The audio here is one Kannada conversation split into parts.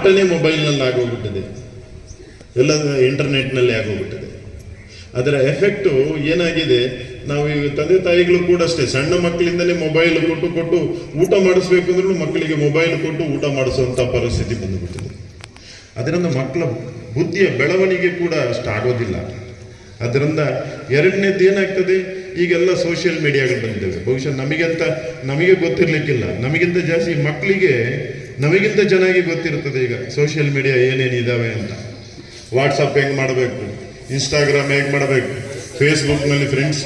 ಆಟನೇ ಮೊಬೈಲ್ನಲ್ಲಿ ಆಗೋಗ್ಬಿಟ್ಟಿದೆ. ಎಲ್ಲ ಇಂಟರ್ನೆಟ್ನಲ್ಲಿ ಆಗೋಗ್ಬಿಟ್ಟಿದೆ. ಅದರ ಎಫೆಕ್ಟು ಏನಾಗಿದೆ, ನಾವು ಈಗ ತಂದೆ ತಾಯಿಗಳು ಕೂಡ ಅಷ್ಟೇ, ಸಣ್ಣ ಮಕ್ಕಳಿಂದಲೇ ಮೊಬೈಲ್ ಕೊಟ್ಟು ಕೊಟ್ಟು ಊಟ ಮಾಡಿಸ್ಬೇಕು ಅಂದ್ರೂ ಮಕ್ಕಳಿಗೆ ಮೊಬೈಲ್ ಕೊಟ್ಟು ಊಟ ಮಾಡಿಸುವಂಥ ಪರಿಸ್ಥಿತಿ ಬಂದುಬಿಟ್ಟಿದೆ. ಅದರಿಂದ ಮಕ್ಕಳ ಬುದ್ಧಿಯ ಬೆಳವಣಿಗೆ ಕೂಡ ಅಷ್ಟು ಆಗೋದಿಲ್ಲ. ಅದರಿಂದ ಎರಡನೇದು ಏನಾಗ್ತದೆ, ಈಗೆಲ್ಲ ಸೋಷಿಯಲ್ ಮೀಡಿಯಾಗಳು ಬಂದಿದ್ದಾವೆ. ಬಹುಶಃ ನಮಗಂತ, ನಮಗೆ ಗೊತ್ತಿರಲಿಕ್ಕಿಲ್ಲ. ನಮಗಿಂತ ಜಾಸ್ತಿ ಮಕ್ಕಳಿಗೆ ನಮಗಿಂತ ಚೆನ್ನಾಗಿ ಗೊತ್ತಿರ್ತದೆ ಈಗ ಸೋಷಿಯಲ್ ಮೀಡಿಯಾ ಏನೇನಿದಾವೆ ಅಂತ. ವಾಟ್ಸಪ್ ಹೆಂಗೆ ಮಾಡಬೇಕು? ಇನ್ಸ್ಟಾಗ್ರಾಮ್ ಹೆಂಗೆ ಮಾಡಬೇಕು? ಫೇಸ್ಬುಕ್ನಲ್ಲಿ ಫ್ರೆಂಡ್ಸ್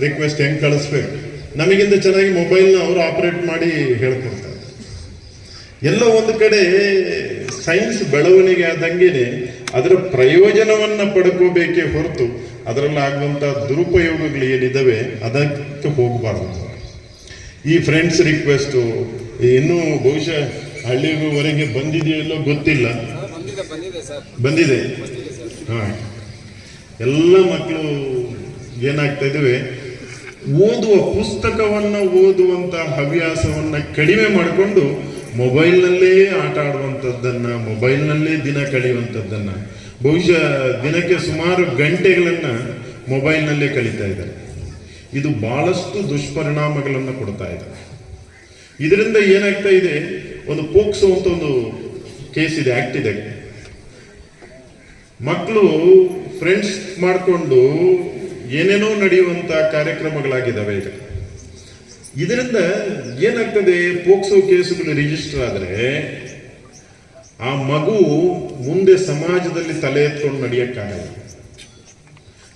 ರಿಕ್ವೆಸ್ಟ್ ಹೆಂಗೆ ಕಳಿಸ್ಬೇಕು? ನಮಗಿಂತ ಚೆನ್ನಾಗಿ ಮೊಬೈಲ್ನ ಅವರು ಆಪ್ರೇಟ್ ಮಾಡಿ ಹೇಳ್ಕೊಡ್ತಾರೆ. ಎಲ್ಲ ಒಂದು ಕಡೆ ಸೈನ್ಸ್ ಬೆಳವಣಿಗೆ ಆದಂಗೆ ಅದರ ಪ್ರಯೋಜನವನ್ನು ಪಡ್ಕೋಬೇಕೇ ಹೊರತು ಅದರಲ್ಲಿ ಆಗುವಂಥ ದುರುಪಯೋಗಗಳು ಏನಿದ್ದಾವೆ ಅದಕ್ಕೆ ಹೋಗಬಾರ್ದು. ಈ ಫ್ರೆಂಡ್ಸ್ ರಿಕ್ವೆಸ್ಟು ಇನ್ನೂ ಬಹುಶಃ ಹಳ್ಳಿವರೆಗೆ ಬಂದಿದೆಯೋ ಇಲ್ಲೋ ಗೊತ್ತಿಲ್ಲ. ಬಂದಿದೆ. ಹಾ. ಎಲ್ಲ ಮಕ್ಕಳು ಏನಾಗ್ತಾ ಇದ್ದಾವೆ ಓದುವ ಪುಸ್ತಕವನ್ನು ಓದುವಂತ ಹವ್ಯಾಸವನ್ನು ಕಡಿಮೆ ಮಾಡಿಕೊಂಡು ಮೊಬೈಲ್ನಲ್ಲೇ ಆಟ ಆಡುವಂಥದ್ದನ್ನು ಮೊಬೈಲ್ನಲ್ಲೇ ದಿನ ಕಳೆಯುವಂಥದ್ದನ್ನು ಬಹುಶಃ ದಿನಕ್ಕೆ ಸುಮಾರು ಗಂಟೆಗಳನ್ನು ಮೊಬೈಲ್ನಲ್ಲೇ ಕಳೀತಾ ಇದ್ದಾರೆ. ಇದು ಭಾಳಷ್ಟು ದುಷ್ಪರಿಣಾಮಗಳನ್ನು ಕೊಡ್ತಾ ಇದೆ ಇದರಿಂದ ಏನಾಗ್ತಾ ಇದೆ? ಒಂದು ಪೋಕ್ಸೋ ಅಂತ ಒಂದು ಕೇಸ್ ಇದೆ ಆಕ್ಟ್ ಇದೆ. ಮಕ್ಕಳು ಫ್ರೆಂಡ್ಸ್ ಮಾಡಿಕೊಂಡು ಏನೇನೋ ನಡೆಯುವಂತ ಕಾರ್ಯಕ್ರಮಗಳಾಗಿದ್ದಾವೆ ಈಗ. ಇದರಿಂದ ಏನಾಗ್ತದೆ? ಪೋಕ್ಸೋ ಕೇಸುಗಳು ರಿಜಿಸ್ಟರ್ ಆದರೆ ಆ ಮಗು ಮುಂದೆ ಸಮಾಜದಲ್ಲಿ ತಲೆ ಎತ್ಕೊಂಡು ನಡೆಯೋಕ್ಕಾಗಲ್ಲ.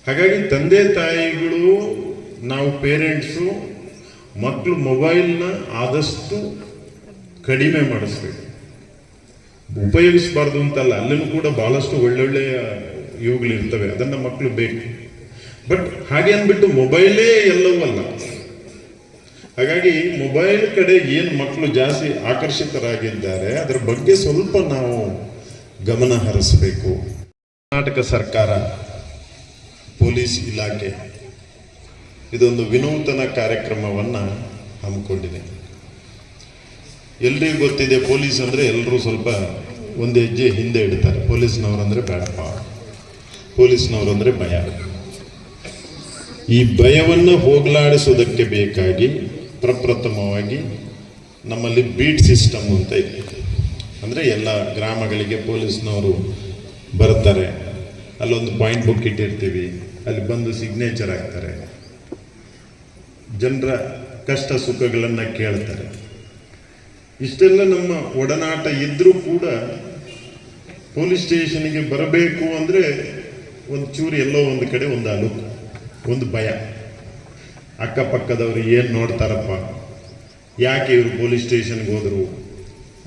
ಹಾಗಾಗಿ ತಂದೆ ತಾಯಿಗಳು, ನಾವು ಪೇರೆಂಟ್ಸು ಮಕ್ಕಳು ಮೊಬೈಲ್ನ ಆದಷ್ಟು ಕಡಿಮೆ ಮಾಡಿಸ್ಬೇಕು. ಉಪಯೋಗಿಸಬಾರ್ದು ಅಂತಲ್ಲ, ಅಲ್ಲೂ ಕೂಡ ಬಹಳಷ್ಟು ಒಳ್ಳೊಳ್ಳೆಯ ಇವುಗಳು ಇರ್ತವೆ ಅದನ್ನ ಮಕ್ಕಳು ಬೇಕು. ಬಟ್ ಹಾಗೆ ಅಂದ್ಬಿಟ್ಟು ಮೊಬೈಲೇ ಎಲ್ಲವೂ ಅಲ್ಲ. ಹಾಗಾಗಿ ಮೊಬೈಲ್ ಕಡೆ ಏನು ಮಕ್ಕಳು ಜಾಸ್ತಿ ಆಕರ್ಷಿತರಾಗಿದ್ದಾರೆ, ಅದರ ಬಗ್ಗೆ ಸ್ವಲ್ಪ ನಾವು ಗಮನ ಹರಿಸಬೇಕು. ಕರ್ನಾಟಕ ಸರ್ಕಾರ, ಪೊಲೀಸ್ ಇಲಾಖೆ, ಇದೊಂದು ವಿನೂತನ ಕಾರ್ಯಕ್ರಮವನ್ನು ಹಮ್ಮಿಕೊಂಡಿದೆ. ಎಲ್ರಿಗೂ ಗೊತ್ತಿದೆ ಪೊಲೀಸ್ ಅಂದರೆ ಎಲ್ಲರೂ ಸ್ವಲ್ಪ ಒಂದು ಹೆಜ್ಜೆ ಹಿಂದೆ ಇಡ್ತಾರೆ. ಪೊಲೀಸ್ನವ್ರು ಅಂದರೆ ಬೇಡಪ್ಪ. ಪೊಲೀಸ್ನವ್ರು ಅಂದರೆ ಭಯ. ಈ ಭಯವನ್ನು ಹೋಗಲಾಡಿಸೋದಕ್ಕೆ ಬೇಕಾಗಿ ಪ್ರಪ್ರಥಮವಾಗಿ ನಮ್ಮಲ್ಲಿ ಬೀಟ್ ಸಿಸ್ಟಮ್ ಅಂತ ಇದೆ. ಅಂದರೆ ಎಲ್ಲ ಗ್ರಾಮಗಳಿಗೆ ಪೊಲೀಸ್ನವರು ಬರ್ತಾರೆ. ಅಲ್ಲೊಂದು ಪಾಯಿಂಟ್ ಬುಕ್ ಇಟ್ಟಿರ್ತೀವಿ. ಅಲ್ಲಿ ಬಂದು ಸಿಗ್ನೇಚರ್ ಆಗ್ತಾರೆ ಜನರ ಕಷ್ಟ ಸುಖಗಳನ್ನು ಕೇಳ್ತಾರೆ. ಇಷ್ಟೆಲ್ಲ ನಮ್ಮ ಒಡನಾಟ ಇದ್ರೂ ಕೂಡ ಪೊಲೀಸ್ ಸ್ಟೇಷನ್ಗೆ ಬರಬೇಕು ಅಂದರೆ ಒಂದು ಚೂರು ಎಲ್ಲೋ ಒಂದು ಕಡೆ ಒಂದು ಅಲುಕು ಒಂದು ಭಯ. ಅಕ್ಕಪಕ್ಕದವರು ಏನು ನೋಡ್ತಾರಪ್ಪ? ಯಾಕೆ ಇವರು ಪೊಲೀಸ್ ಸ್ಟೇಷನ್ಗೆ ಹೋದರು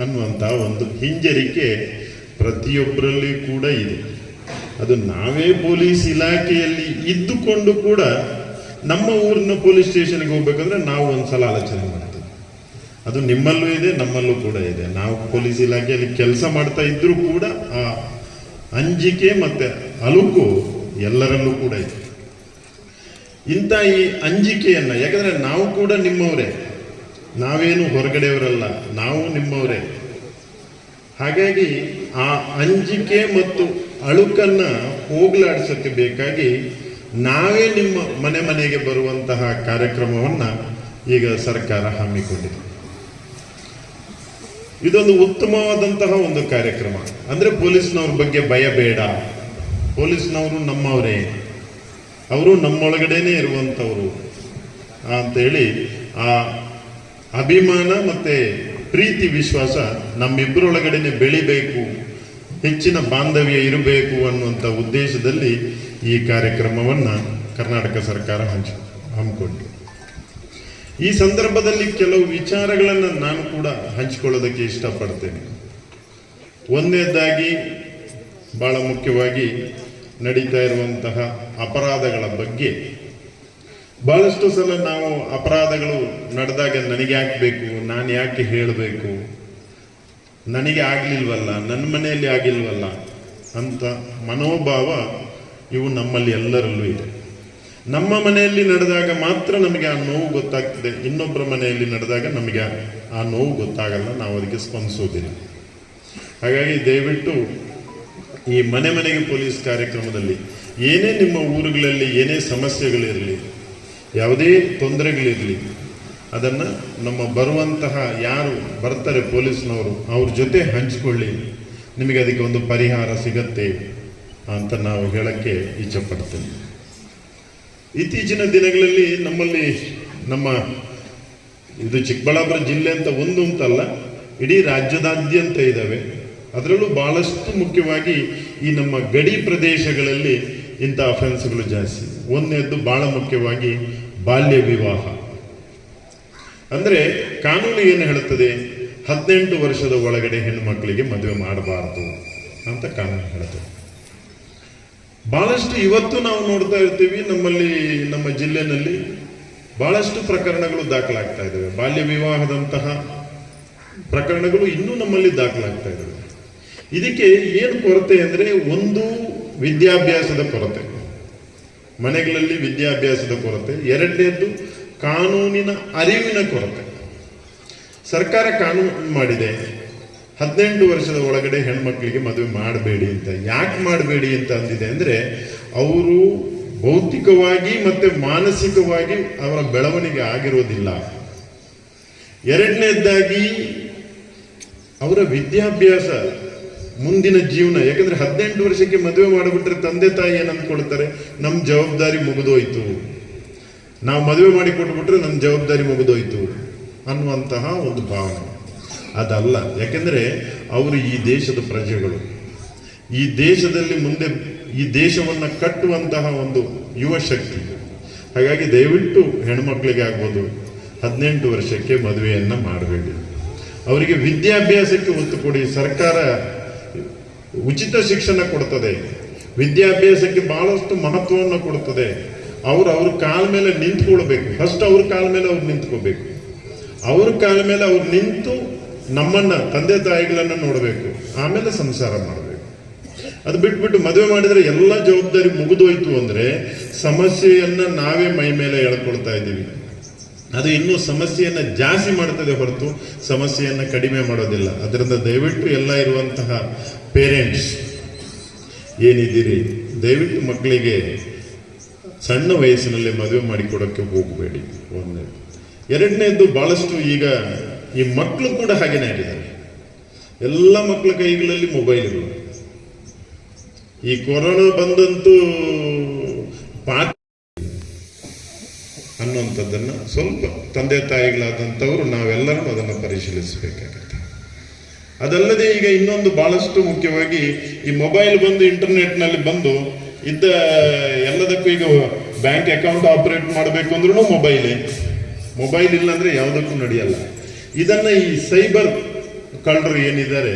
ಅನ್ನುವಂಥ ಒಂದು ಹಿಂಜರಿಕೆ ಪ್ರತಿಯೊಬ್ಬರಲ್ಲಿ ಕೂಡ ಇದೆ. ಅದು ನಾವೇ ಪೊಲೀಸ್ ಇಲಾಖೆಯಲ್ಲಿ ಇದ್ದುಕೊಂಡು ಕೂಡ ನಮ್ಮ ಊರಿನ ಪೊಲೀಸ್ ಸ್ಟೇಷನ್ಗೆ ಹೋಗ್ಬೇಕಂದ್ರೆ ನಾವು ಒಂದ್ಸಲ ಆಲೋಚನೆ ಮಾಡ್ತೀವಿ ಅದು ನಿಮ್ಮಲ್ಲೂ ಇದೆ, ನಮ್ಮಲ್ಲೂ ಕೂಡ ಇದೆ. ನಾವು ಪೊಲೀಸ್ ಇಲಾಖೆಯಲ್ಲಿ ಕೆಲಸ ಮಾಡ್ತಾ ಇದ್ರೂ ಕೂಡ ಆ ಅಂಜಿಕೆ ಮತ್ತೆ ಅಲುಕು ಎಲ್ಲರಲ್ಲೂ ಕೂಡ ಇದೆ. ಇಂಥ ಈ ಅಂಜಿಕೆಯನ್ನ, ಯಾಕಂದ್ರೆ ನಾವು ಕೂಡ ನಿಮ್ಮವರೇ. ನಾವೇನು ಹೊರಗಡೆಯವರಲ್ಲ, ನಾವು ನಿಮ್ಮವರೇ. ಹಾಗಾಗಿ ಆ ಅಂಜಿಕೆ ಮತ್ತು ಅಳುಕನ್ನ ಹೋಗ್ಲಾಡ್ಸಕ್ಕೆ ಬೇಕಾಗಿ ನಾವೇ ನಿಮ್ಮ ಮನೆ ಮನೆಗೆ ಬರುವಂತಹ ಕಾರ್ಯಕ್ರಮವನ್ನ ಈಗ ಸರ್ಕಾರ ಹಮ್ಮಿಕೊಂಡಿದೆ. ಇದೊಂದು ಉತ್ತಮವಾದಂತಹ ಒಂದು ಕಾರ್ಯಕ್ರಮ. ಅಂದ್ರೆ ಪೊಲೀಸ್ನವ್ರ ಬಗ್ಗೆ ಭಯ ಬೇಡ. ಪೊಲೀಸ್ನವರು ನಮ್ಮವರೇ. ಅವರು ನಮ್ಮೊಳಗಡೆನೆ ಇರುವಂಥವರು ಅಂತೇಳಿ ಆ ಅಭಿಮಾನ ಮತ್ತೆ ಪ್ರೀತಿ ವಿಶ್ವಾಸ ನಮ್ಮಿಬ್ಬರೊಳಗಡೆನೆ ಬೆಳಿಬೇಕು. ಹೆಚ್ಚಿನ ಬಾಂಧವ್ಯ ಇರಬೇಕು ಅನ್ನುವಂಥ ಉದ್ದೇಶದಲ್ಲಿ ಈ ಕಾರ್ಯಕ್ರಮವನ್ನು ಕರ್ನಾಟಕ ಸರ್ಕಾರ ಹಂಚ ಹಮ್ಮಿಕೊಂಡು ಈ ಸಂದರ್ಭದಲ್ಲಿ ಕೆಲವು ವಿಚಾರಗಳನ್ನು ನಾನು ಕೂಡ ಹಂಚಿಕೊಳ್ಳೋದಕ್ಕೆ ಇಷ್ಟಪಡ್ತೇನೆ. ಒಂದನೇದಾಗಿ ಬಹಳ ಮುಖ್ಯವಾಗಿ ನಡೀತಾ ಇರುವಂತಹ ಅಪರಾಧಗಳ ಬಗ್ಗೆ. ಬಹಳಷ್ಟು ಸಲ ನಾವು ಅಪರಾಧಗಳು ನಡೆದಾಗ ನನಗೆ ಯಾಕೆ ಬೇಕು, ನಾನು ಯಾಕೆ ಹೇಳಬೇಕು, ನನಗೆ ಆಗಲಿಲ್ವಲ್ಲ, ನನ್ನ ಮನೆಯಲ್ಲಿ ಆಗಿಲ್ವಲ್ಲ ಅಂತ ಮನೋಭಾವ ಇವು ನಮ್ಮಲ್ಲಿ ಎಲ್ಲರಲ್ಲೂ ಇದೆ. ನಮ್ಮ ಮನೆಯಲ್ಲಿ ನಡೆದಾಗ ಮಾತ್ರ ನಮಗೆ ಆ ನೋವು ಗೊತ್ತಾಗ್ತದೆ. ಇನ್ನೊಬ್ಬರ ಮನೆಯಲ್ಲಿ ನಡೆದಾಗ ನಮಗೆ ಆ- ನೋವು ಗೊತ್ತಾಗಲ್ಲ. ನಾವು ಅದಕ್ಕೆ ಸ್ಪಂದಿಸೋದಿಲ್ಲ ಹಾಗಾಗಿ ದಯವಿಟ್ಟು ಈ ಮನೆ ಮನೆಗೆ ಪೊಲೀಸ್ ಕಾರ್ಯಕ್ರಮದಲ್ಲಿ ಏನೇ ನಿಮ್ಮ ಊರುಗಳಲ್ಲಿ ಏನೇ ಸಮಸ್ಯೆಗಳಿರಲಿ, ಯಾವುದೇ ತೊಂದರೆಗಳಿರಲಿ, ಅದನ್ನು ನಮ್ಮ ಬರುವಂತಹ ಯಾರು ಬರ್ತಾರೆ ಪೊಲೀಸ್ನವರು, ಅವ್ರ ಜೊತೆ ಹಂಚಿಕೊಳ್ಳಿ. ನಿಮಗೆ ಅದಕ್ಕೆ ಒಂದು ಪರಿಹಾರ ಸಿಗತ್ತೆ ಅಂತ ನಾವು ಹೇಳೋಕ್ಕೆ ಇಚ್ಛಪಡ್ತೇನೆ ಇತ್ತೀಚಿನ ದಿನಗಳಲ್ಲಿ ನಮ್ಮಲ್ಲಿ ನಮ್ಮ ಇದು ಚಿಕ್ಕಬಳ್ಳಾಪುರ ಜಿಲ್ಲೆ ಅಂತ ಒಂದು ಅಂತಲ್ಲ, ಇಡೀ ರಾಜ್ಯದಾದ್ಯಂತ ಇದ್ದಾವೆ ಅದರಲ್ಲೂ ಭಾಳಷ್ಟು ಮುಖ್ಯವಾಗಿ ಈ ನಮ್ಮ ಗಡಿ ಪ್ರದೇಶಗಳಲ್ಲಿ ಇಂಥ ಅಫೆನ್ಸ್ಗಳು ಜಾಸ್ತಿ. ಒಂದನೇದ್ದು ಭಾಳ ಮುಖ್ಯವಾಗಿ ಬಾಲ್ಯ ವಿವಾಹ. ಅಂದರೆ ಕಾನೂನು ಏನು ಹೇಳುತ್ತದೆ? ಹದಿನೆಂಟು ವರ್ಷದ ಒಳಗಡೆ ಹೆಣ್ಣು ಮಕ್ಕಳಿಗೆ ಮದುವೆ ಮಾಡಬಾರದು ಅಂತ ಕಾನೂನು ಹೇಳುತ್ತದೆ. ಬಹಳಷ್ಟು ಇವತ್ತು ನಾವು ನೋಡ್ತಾ ಇರ್ತೀವಿ ನಮ್ಮಲ್ಲಿ, ನಮ್ಮ ಜಿಲ್ಲೆನಲ್ಲಿ ಬಹಳಷ್ಟು ಪ್ರಕರಣಗಳು ದಾಖಲಾಗ್ತಾ ಇದ್ದಾವೆ. ಬಾಲ್ಯ ವಿವಾಹದಂತಹ ಪ್ರಕರಣಗಳು ಇನ್ನೂ ನಮ್ಮಲ್ಲಿ ದಾಖಲಾಗ್ತಾ ಇದ್ದಾವೆ. ಇದಕ್ಕೆ ಏನು ಕೊರತೆ ಅಂದರೆ ಒಂದು ವಿದ್ಯಾಭ್ಯಾಸದ ಕೊರತೆ. ಮನೆಗಳಲ್ಲಿ ವಿದ್ಯಾಭ್ಯಾಸದ ಕೊರತೆ. ಎರಡನೇದ್ದು ಕಾನೂನಿನ ಅರಿವಿನ ಕೊರತೆ. ಸರ್ಕಾರ ಕಾನೂನು ಮಾಡಿದೆ. ಹದಿನೆಂಟು ವರ್ಷದ ಒಳಗಡೆ ಹೆಣ್ಮಕ್ಳಿಗೆ ಮದುವೆ ಮಾಡಬೇಡಿ ಅಂತ. ಯಾಕೆ ಮಾಡಬೇಡಿ ಅಂತ ಅಂದಿದೆ ಅಂದರೆ, ಅವರು ಭೌತಿಕವಾಗಿ ಮತ್ತು ಮಾನಸಿಕವಾಗಿ ಅವರ ಬೆಳವಣಿಗೆ ಆಗಿರೋದಿಲ್ಲ. ಎರಡನೇದಾಗಿ, ಅವರ ವಿದ್ಯಾಭ್ಯಾಸ ಮುಂದಿನ ಜೀವನ. ಯಾಕಂದರೆ ಹದಿನೆಂಟು ವರ್ಷಕ್ಕೆ ಮದುವೆ ಮಾಡಿಬಿಟ್ರೆ ತಂದೆ ತಾಯಿ ಏನು ಅಂದ್ಕೊಳ್ತಾರೆ? ನಮ್ಮ ಜವಾಬ್ದಾರಿ ಮುಗಿದೋಯ್ತು. ನಾವು ಮದುವೆ ಮಾಡಿ ಕೊಟ್ಬಿಟ್ರೆ ನನ್ನ ಜವಾಬ್ದಾರಿ ಮುಗಿದೋಯ್ತು ಅನ್ನುವಂತಹ ಒಂದು ಭಾವನೆ. ಅದಲ್ಲ. ಯಾಕೆಂದರೆ ಅವರು ಈ ದೇಶದ ಪ್ರಜೆಗಳು. ಈ ದೇಶದಲ್ಲಿ ಮುಂದೆ ಈ ದೇಶವನ್ನು ಕಟ್ಟುವಂತಹ ಒಂದು ಯುವ ಶಕ್ತಿ. ಹಾಗಾಗಿ ದಯವಿಟ್ಟು ಹೆಣ್ಮಕ್ಳಿಗೆ ಆಗ್ಬೋದು ಹದಿನೆಂಟು ವರ್ಷಕ್ಕೆ ಮದುವೆಯನ್ನು ಮಾಡಬೇಡಿ. ಅವರಿಗೆ ವಿದ್ಯಾಭ್ಯಾಸಕ್ಕೆ ಒತ್ತು ಕೊಡಿ. ಸರ್ಕಾರ ಉಚಿತ ಶಿಕ್ಷಣ ಕೊಡ್ತದೆ. ವಿದ್ಯಾಭ್ಯಾಸಕ್ಕೆ ಬಹಳಷ್ಟು ಮಹತ್ವವನ್ನು ಕೊಡ್ತದೆ. ಅವರು ಅವ್ರ ಕಾಲ ಮೇಲೆ ನಿಂತ್ಕೊಳ್ಬೇಕು. ಫಸ್ಟ್ ಅವ್ರ ಕಾಲ ಮೇಲೆ ಅವ್ರು ನಿಂತ್ಕೋಬೇಕು ಅವ್ರ ಕಾಲ ಮೇಲೆ ಅವ್ರು ನಿಂತು ನಮ್ಮನ್ನ ತಂದೆ ತಾಯಿಗಳನ್ನ ನೋಡಬೇಕು, ಆಮೇಲೆ ಸಂಸಾರ ಮಾಡಬೇಕು. ಅದು ಬಿಟ್ಬಿಟ್ಟು ಮದುವೆ ಮಾಡಿದ್ರೆ ಎಲ್ಲ ಜವಾಬ್ದಾರಿ ಮುಗಿದೋಯ್ತು ಅಂದ್ರೆ ಸಮಸ್ಯೆಯನ್ನ ನಾವೇ ಮೈ ಮೇಲೆ ಎಳ್ಕೊಳ್ತಾ ಇದ್ದೀವಿ. ಅದು ಇನ್ನೂ ಸಮಸ್ಯೆಯನ್ನ ಜಾಸ್ತಿ ಮಾಡ್ತದೆ ಹೊರತು ಸಮಸ್ಯೆಯನ್ನ ಕಡಿಮೆ ಮಾಡೋದಿಲ್ಲ. ಅದರಿಂದ ದಯವಿಟ್ಟು ಎಲ್ಲ ಇರುವಂತಹ ಪೇರೆಂಟ್ಸ್, ಏನಿದ್ದೀರಿ? ದಯವಿಟ್ಟು ಮಕ್ಕಳಿಗೆ ಸಣ್ಣ ವಯಸ್ಸಿನಲ್ಲಿ ಮದುವೆ ಮಾಡಿಕೊಡೋಕ್ಕೆ ಹೋಗಬೇಡಿ. ಒಂದನೇದು. ಎರಡನೇದು ಭಾಳಷ್ಟು ಈಗ ಈ ಮಕ್ಕಳು ಕೂಡ ಹಾಗೇನೆ ಆಗಿದ್ದಾರೆ. ಎಲ್ಲ ಮಕ್ಕಳ ಕೈಗಳಲ್ಲಿ ಮೊಬೈಲ್ಗಳು ಈ ಕೊರೋನಾ ಬಂದಂತೂ ಪಾಠ ಅನ್ನುವಂಥದ್ದನ್ನು ಸ್ವಲ್ಪ ತಂದೆ ತಾಯಿಗಳಾದಂಥವರು ನಾವೆಲ್ಲರೂ ಅದನ್ನು ಪರಿಶೀಲಿಸಬೇಕಾಗತ್ತೆ. ಅದಲ್ಲದೆ ಈಗ ಇನ್ನೊಂದು ಬಹಳಷ್ಟು ಮುಖ್ಯವಾಗಿ ಈ ಮೊಬೈಲ್ ಬಂದು ಇಂಟರ್ನೆಟ್ನಲ್ಲಿ ಬಂದು ಇದ್ದ ಎಲ್ಲದಕ್ಕೂ ಈಗ ಬ್ಯಾಂಕ್ ಅಕೌಂಟ್ ಆಪರೇಟ್ ಮಾಡಬೇಕು ಅಂದ್ರೂ ಮೊಬೈಲೇ ಮೊಬೈಲ್ ಇಲ್ಲಾಂದರೆ ಯಾವುದಕ್ಕೂ ನಡೆಯಲ್ಲ. ಇದನ್ನ ಈ ಸೈಬರ್ ಕಳ್ಳರು ಏನಿದ್ದಾರೆ,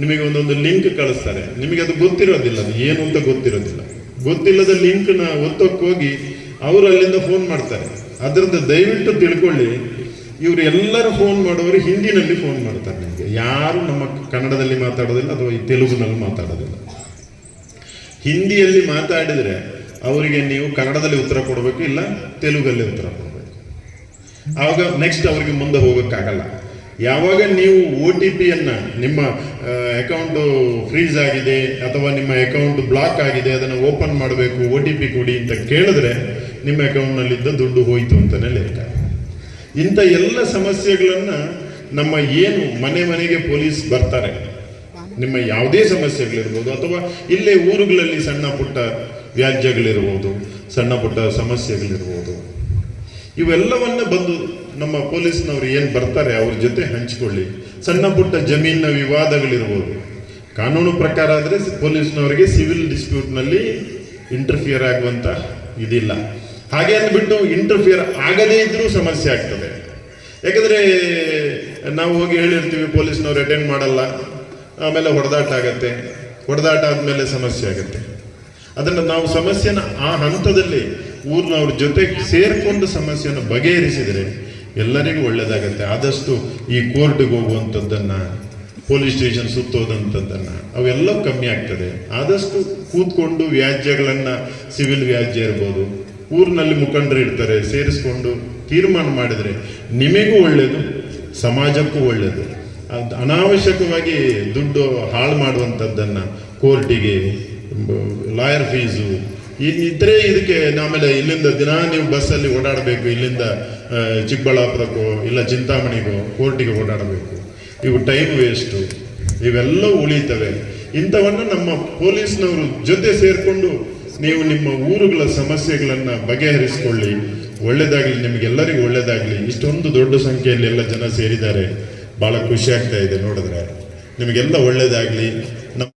ನಿಮಗೆ ಒಂದೊಂದು ಲಿಂಕ್ ಕಳಿಸ್ತಾರೆ. ನಿಮಗೆ ಅದು ಗೊತ್ತಿರೋದಿಲ್ಲ. ಅದು ಏನು ಅಂತ ಗೊತ್ತಿರೋದಿಲ್ಲ. ಗೊತ್ತಿಲ್ಲದ ಲಿಂಕ್ನ ಒತ್ತಕ್ಕೆ ಹೋಗಿ ಅವರು ಅಲ್ಲಿಂದ ಫೋನ್ ಮಾಡ್ತಾರೆ. ಅದರಿಂದ ದಯವಿಟ್ಟು ತಿಳ್ಕೊಳ್ಳಿ. ಇವರು ಎಲ್ಲರೂ ಫೋನ್ ಮಾಡೋರು ಹಿಂದಿನಲ್ಲಿ ಫೋನ್ ಮಾಡ್ತಾರೆ ನಿಮಗೆ. ಯಾರು ನಮ್ಮ ಕನ್ನಡದಲ್ಲಿ ಮಾತಾಡೋದಿಲ್ಲ, ಅಥವಾ ಈ ತೆಲುಗುನಲ್ಲಿ ಮಾತಾಡೋದಿಲ್ಲ. ಹಿಂದಿಯಲ್ಲಿ ಮಾತಾಡಿದರೆ ಅವರಿಗೆ ನೀವು ಕನ್ನಡದಲ್ಲಿ ಉತ್ತರ ಕೊಡಬೇಕು, ಇಲ್ಲ ತೆಲುಗಲ್ಲಿ ಉತ್ತರ ಕೊಡಬೇಕು. ಆವಾಗ ನೆಕ್ಸ್ಟ್ ಅವ್ರಿಗೆ ಮುಂದೆ ಹೋಗೋಕ್ಕಾಗಲ್ಲ. ಯಾವಾಗ ನೀವು ಒ ಟಿ ಪಿಯನ್ನು ನಿಮ್ಮ ಅಕೌಂಟ್ ಫ್ರೀಸ್ ಆಗಿದೆ ಅಥವಾ ನಿಮ್ಮ ಅಕೌಂಟ್ ಬ್ಲಾಕ್ ಆಗಿದೆ ಅದನ್ನು ಓಪನ್ ಮಾಡಬೇಕು ಒ ಟಿ ಪಿ ಕೊಡಿ ಅಂತ ಕೇಳಿದ್ರೆ ನಿಮ್ಮ ಅಕೌಂಟ್ನಲ್ಲಿದ್ದ ದುಡ್ಡು ಹೋಯಿತು ಅಂತಲೇ ಲೆಕ್ಕ. ಇಂಥ ಎಲ್ಲ ಸಮಸ್ಯೆಗಳನ್ನ ನಮ್ಮ ಏನು ಮನೆ ಮನೆಗೆ ಪೊಲೀಸ್ ಬರ್ತಾರೆ. ನಿಮ್ಮ ಯಾವುದೇ ಸಮಸ್ಯೆಗಳಿರ್ಬೋದು ಅಥವಾ ಇಲ್ಲೇ ಊರುಗಳಲ್ಲಿ ಸಣ್ಣ ಪುಟ್ಟ ವ್ಯಾಜ್ಯಗಳಿರ್ಬೋದು, ಸಣ್ಣ ಪುಟ್ಟ ಸಮಸ್ಯೆಗಳಿರ್ಬೋದು. ಇವೆಲ್ಲವನ್ನ ಬಂದು ನಮ್ಮ ಪೊಲೀಸ್ನವರು ಏನು ಬರ್ತಾರೆ ಅವ್ರ ಜೊತೆ ಹಂಚಿಕೊಳ್ಳಿ. ಸಣ್ಣ ಪುಟ್ಟ ಜಮೀನಿನ ವಿವಾದಗಳಿರ್ಬೋದು. ಕಾನೂನು ಪ್ರಕಾರ ಆದರೆ ಪೊಲೀಸ್ನವರಿಗೆ ಸಿವಿಲ್ ಡಿಸ್ಪ್ಯೂಟ್ನಲ್ಲಿ ಇಂಟರ್ಫಿಯರ್ ಆಗುವಂತ ಇದಿಲ್ಲ. ಹಾಗೆ ಅಂದ್ಬಿಟ್ಟು ಇಂಟರ್ಫಿಯರ್ ಆಗದೇ ಇದ್ರೂ ಸಮಸ್ಯೆ ಆಗ್ತದೆ. ಯಾಕಂದ್ರೆ ನಾವು ಹೋಗಿ ಹೇಳಿರ್ತೀವಿ, ಪೊಲೀಸ್ನವ್ರು ಅಟೆಂಡ್ ಮಾಡಲ್ಲ. ಆಮೇಲೆ ಹೊಡೆದಾಟ ಆಗತ್ತೆ. ಹೊಡೆದಾಟ ಆದ್ಮೇಲೆ ಸಮಸ್ಯೆ ಆಗತ್ತೆ. ಅದನ್ನು ನಾವು ಸಮಸ್ಯೆನ ಆ ಹಂತದಲ್ಲಿ ಊರಿನವ್ರ ಜೊತೆಗೆ ಸೇರಿಕೊಂಡು ಸಮಸ್ಯೆಯನ್ನು ಬಗೆಹರಿಸಿದರೆ ಎಲ್ಲರಿಗೂ ಒಳ್ಳೆಯದಾಗತ್ತೆ ಆದಷ್ಟು ಈ ಕೋರ್ಟ್ಗೆ ಹೋಗುವಂಥದ್ದನ್ನು, ಪೊಲೀಸ್ ಸ್ಟೇಷನ್ ಸುತ್ತೋದಂಥದ್ದನ್ನು ಅವೆಲ್ಲ ಕಮ್ಮಿ ಆಗ್ತದೆ. ಆದಷ್ಟು ಕೂತ್ಕೊಂಡು ವ್ಯಾಜ್ಯಗಳನ್ನು, ಸಿವಿಲ್ ವ್ಯಾಜ್ಯ ಇರ್ಬೋದು, ಊರಿನಲ್ಲಿ ಮುಖಂಡರು ಇರ್ತಾರೆ, ಸೇರಿಸ್ಕೊಂಡು ತೀರ್ಮಾನ ಮಾಡಿದರೆ ನಿಮಗೂ ಒಳ್ಳೆಯದು ಸಮಾಜಕ್ಕೂ ಒಳ್ಳೆಯದು ಅದು ಅನಾವಶ್ಯಕವಾಗಿ ದುಡ್ಡು ಹಾಳು ಮಾಡುವಂಥದ್ದನ್ನು ಕೋರ್ಟಿಗೆ ಲಾಯರ್ ಫೀಸು ಇದ್ರೆ ಇದಕ್ಕೆ ಆಮೇಲೆ ಇಲ್ಲಿಂದ ದಿನ ನೀವು ಬಸ್ಸಲ್ಲಿ ಓಡಾಡಬೇಕು, ಇಲ್ಲಿಂದ ಚಿಕ್ಕಬಳ್ಳಾಪುರಕ್ಕೋ, ಇಲ್ಲ ಚಿಂತಾಮಣಿಗೋ, ಕೋರ್ಟಿಗೆ ಓಡಾಡಬೇಕು. ಇವು ಟೈಮ್ ವೇಸ್ಟು ಇವೆಲ್ಲ ಉಳಿತವೆ. ಇಂಥವನ್ನು ನಮ್ಮ ಪೊಲೀಸ್ನವರು ಜೊತೆ ಸೇರಿಕೊಂಡು ನೀವು ನಿಮ್ಮ ಊರುಗಳ ಸಮಸ್ಯೆಗಳನ್ನು ಬಗೆಹರಿಸಿಕೊಳ್ಳಿ. ಒಳ್ಳೇದಾಗಲಿ, ನಿಮಗೆಲ್ಲರಿಗೂ ಒಳ್ಳೇದಾಗಲಿ. ಇಷ್ಟೊಂದು ದೊಡ್ಡ ಸಂಖ್ಯೆಯಲ್ಲಿ ಎಲ್ಲ ಜನ ಸೇರಿದ್ದಾರೆ. ಬಹಳ ಖುಷಿ ಆಗ್ತಾ ಇದೆ ನೋಡಿದ್ರೆ. ನಿಮಗೆಲ್ಲ ಒಳ್ಳೇದಾಗಲಿ. ನಮ್ಮ